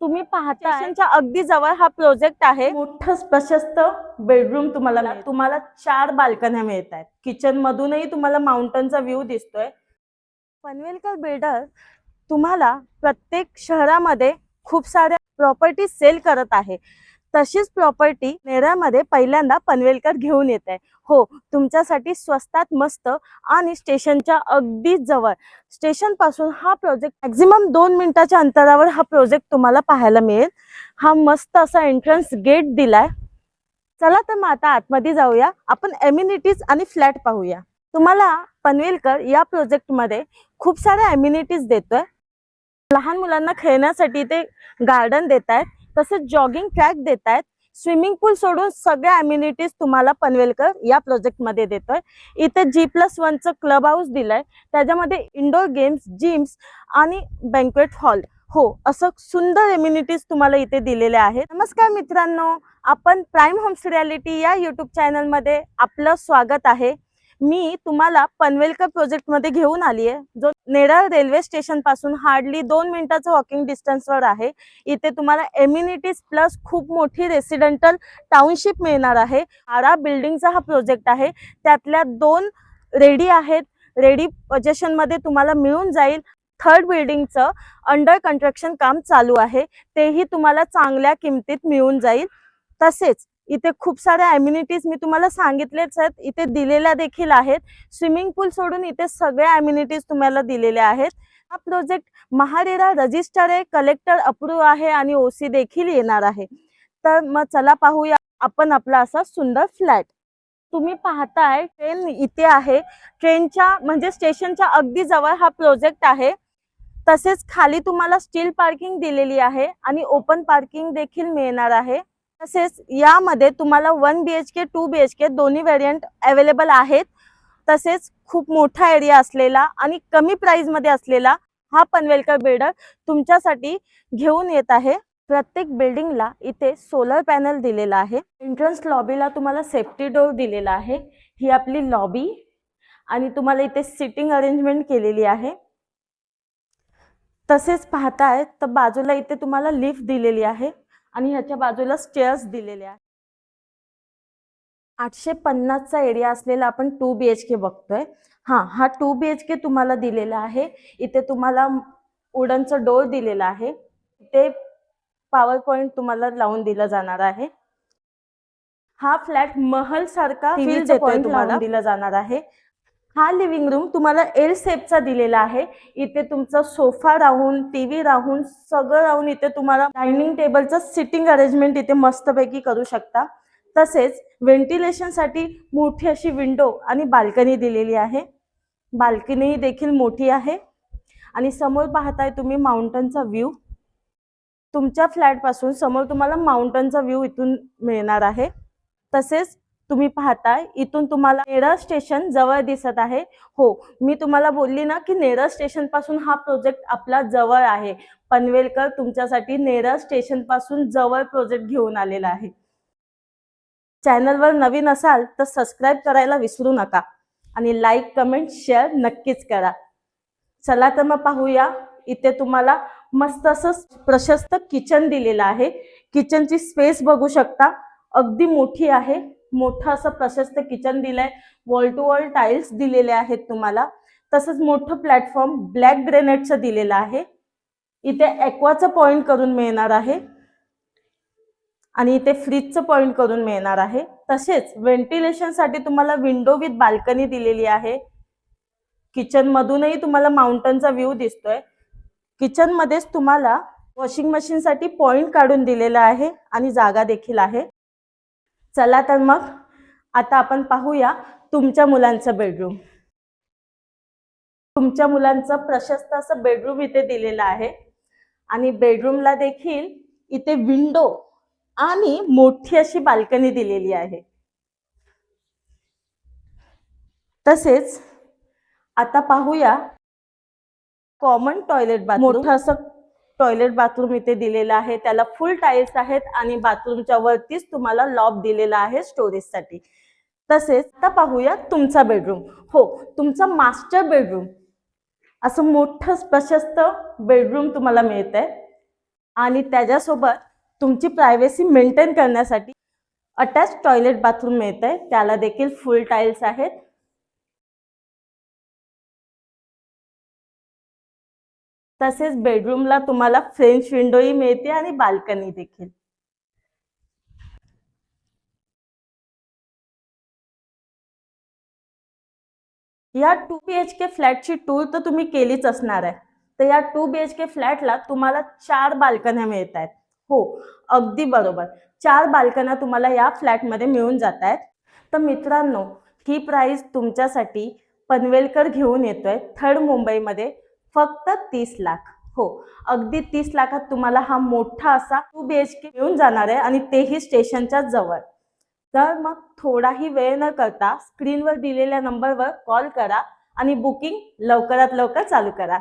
तुम्ही पाहता स्टेशनच्या अगदी जवळ हा प्रोजेक्ट आहे. मोठं प्रशस्त बेडरूम तुम्हाला. तुम्हाला चार बाल्कन्या मिळत आहेत किचन मधूनही तुम्हाला माउंटनचा व्ह्यू दिसतोय. पनवेलकर बिल्डर तुम्हाला प्रत्येक शहरामध्ये खूप साऱ्या प्रॉपर्टी सेल करत आहे. तशीच प्रॉपर्टी नेरामध्ये पहिल्यांदा पनवेलकर घेऊन येत आहे. हो तुमच्यासाठी स्वस्तात मस्त आणि स्टेशनच्या अगदी जवळ. स्टेशनपासून हा प्रोजेक्ट मॅक्झिमम दोन मिनिटाच्या अंतरावर हा प्रोजेक्ट तुम्हाला पाहायला मिळेल. हा मस्त असा एंट्रन्स गेट दिलाय. चला तर मग आता आतमध्ये जाऊया. आपण एम्युनिटीज आणि फ्लॅट पाहूया. तुम्हाला पनवेलकर या प्रोजेक्टमध्ये खूप साऱ्या एम्युनिटीज देतोय. लहान मुलांना खेळण्यासाठी ते गार्डन देत आहेत तसेच जॉगिंग ट्रॅक देत आहेत स्विमिंग पूल सोडून सगळ्या अम्युनिटीज तुम्हाला पनवेलकर या प्रोजेक्टमध्ये देतोय. इथे जी प्लस वनचं क्लब हाऊस दिलंय. त्याच्यामध्ये इंडोर गेम्स जिम्स आणि बँक्वेट हॉल हो असं सुंदर एम्युनिटीज तुम्हाला इथे दिलेल्या आहेत. नमस्कार मित्रांनो आपण प्राईम होम्स रियालिटी या युट्यूब चॅनलमध्ये आपलं स्वागत आहे. मी तुम्हाला पनवेलकर प्रोजेक्टमध्ये घेऊन आली आहे जो नेडाळ रेल्वे स्टेशनपासून हार्डली दोन मिनिटाचं वॉकिंग डिस्टन्सवर आहे. इथे तुम्हाला एम्युनिटीज प्लस खूप मोठी रेसिडेंटल टाउनशिप मिळणार आहे. बारा बिल्डिंगचा हा प्रोजेक्ट आहे. त्यातल्या दोन रेडी आहेत. रेडी पोझिशनमध्ये तुम्हाला मिळून जाईल. थर्ड बिल्डिंगचं अंडर कन्स्ट्रक्शन काम चालू आहे. तेही तुम्हाला चांगल्या किमतीत मिळून जाईल. तसेच इथे खूप साऱ्या अम्युनिटीज मी तुम्हाला सांगितलेच आहेत. इथे दिलेल्या देखील आहेत. स्विमिंग पूल सोडून इथे सगळ्या अम्युनिटीज तुम्हाला दिलेल्या आहेत. हा प्रोजेक्ट महारेरा रजिस्टर आहे कलेक्टर अप्रूव्ह आहे आणि ओसी देखील येणार आहे. तर मग चला पाहूया आपण आपला असा सुंदर फ्लॅट तुम्ही पाहताय ट्रेन इथे आहे. ट्रेनच्या म्हणजे स्टेशनच्या अगदी जवळ हा प्रोजेक्ट आहे. तसेच खाली तुम्हाला स्टील पार्किंग दिलेली आहे आणि ओपन पार्किंग देखील मिळणार आहे. तसेच यामध्ये तुम्हाला one B H K two B H K दोन्ही व्हेरियंट अवेलेबल आहेत. तसेच खूप मोठा एरिया असलेला आणि कमी प्राइसमध्ये असलेला हा पनवेलकर बिल्डर तुमच्यासाठी घेऊन येत आहे. प्रत्येक बिल्डिंगला इथे सोलर पॅनल दिलेला आहे. एंट्रन्स लॉबीला तुम्हाला सेफ्टी डोर दिलेला आहे. ही आपली लॉबी आणि तुम्हाला इथे सिटिंग अरेंजमेंट केलेली आहे. तसेच पाहताय तर बाजूला इथे तुम्हाला लिफ्ट दिलेली आहे. आणि ह्याच्या बाजूला स्टेअर्स दिलेले आहे आठशे पन्नासचा एरिया असलेला आपण टू बी एच के बघतोय. हा हा टू बी एच के तुम्हाला दिलेला आहे. इथे तुम्हाला वुडनचं डोर दिलेला आहे. इथे पॉवर पॉइंट तुम्हाला लावून दिलं जाणार आहे. हा फ्लॅट महल सारखा दिला जाणार आहे. हा लिव्हिंग रूम तुम्हाला एल शेपचा दिलेला आहे. इथे तुमचा सोफा राहून टीव्ही राहून सगळं राहून इथे तुम्हाला डायनिंग टेबलचं सिटिंग अरेंजमेंट इथे मस्तपैकी करू शकता. तसेच व्हेंटिलेशनसाठी मोठी अशी विंडो आणि बाल्कनी दिलेली आहे. बाल्कनी देखील मोठी आहे. आणि समोर पाहताय तुम्ही माउंटनचा व्ह्यू तुमच्या फ्लॅटपासून समोर तुम्हाला माउंटनचा व्ह्यू इथून मिळणार आहे. तसेच तुम्ही पाहताय. इथून तुम्हाला नेरळ स्टेशन जवळ दिसत आहे. हो मी तुम्हाला बोलली ना की नेरळ स्टेशनपासून हा प्रोजेक्ट आपला जवळ आहे. पनवेलकर तुमच्यासाठी नेरळ स्टेशनपासून जवळ प्रोजेक्ट घेऊन आलेला आहे. चॅनलवर नवीन असाल तर सबस्क्राईब करायला विसरू नका आणि लाईक कमेंट शेअर नक्कीच करा. चला तर मग पाहूया. इथे तुम्हाला मस्त असं प्रशस्त किचन दिलेलं आहे. किचनची स्पेस बघू शकता. अगदी मोठी आहे. मोठं असं प्रशस्त किचन दिलंय. वॉल टू वॉल टाईल्स दिलेले आहेत तुम्हाला. तसंच मोठं प्लॅटफॉर्म ब्लॅक ग्रेनेटचं दिलेलं आहे. इथे ॲक्वाचं पॉइंट करून मिळणार आहे. आणि इथे फ्रीजचं पॉइंट करून मिळणार आहे. तसेच व्हेंटिलेशनसाठी तुम्हाला विंडो विथ बाल्कनी दिलेली आहे. किचन मधूनही तुम्हाला माउंटनचा व्ह्यू दिसतोय. किचन मध्येच तुम्हाला वॉशिंग मशीनसाठी पॉइंट काढून दिलेला आहे. आणि जागा देखील आहे. चला तर मग आता आपण पाहूया तुमच्या मुलांचं बेडरूम तुमच्या मुलांचं प्रशस्त असं बेडरूम इथे दिलेलं आहे. आणि बेडरूमला देखील इथे विंडो आणि मोठी अशी बाल्कनी दिलेली आहे. तसेच आता पाहूया कॉमन टॉयलेट बाथरूम मोठं असं टॉयलेट बाथरूम इथे दिलेलं आहे. त्याला फुल टाईल्स आहेत आणि बाथरूमच्या वरतीच तुम्हाला लॉब दिलेला आहे स्टोरेजसाठी तसेच आता पाहूया तुमचा बेडरूम हो तुमचा मास्टर बेडरूम असं मोठं प्रशस्त बेडरूम तुम्हाला मिळत आहे आणि त्याच्यासोबत तुमची प्रायव्हसी मेंटेन करण्यासाठी अटॅच टॉयलेट बाथरूम मिळत आहे त्याला देखील फुल टाईल्स आहेत. तसेच बेडरूमला तुम्हाला फ्रेंच विंडोही मिळते आणि बाल्कनी देखील. या टू बी एच के फ्लॅटची टूर तर तुम्ही केलीच असणार आहे. तर या टू बी एच के फ्लॅटला तुम्हाला चार बाल्कन्या मिळत आहेत. हो अगदी बरोबर. चार बाल्कन्या तुम्हाला या फ्लॅटमध्ये मिळून जात आहेत. तर मित्रांनो ही प्राईस तुमच्यासाठी पनवेलकर घेऊन येतोय थर्ड मुंबईमध्ये. फक्त तीस लाख. हो अगदी तीस लाखात तुम्हाला हा मोठा असा टू बी एच के मिळून जाणार आहे आणि तेही स्टेशनच्या जवळ. तर मग थोडाही वेळ न करता स्क्रीनवर दिलेल्या नंबरवर कॉल करा आणि बुकिंग लवकरात लवकर चालू करा.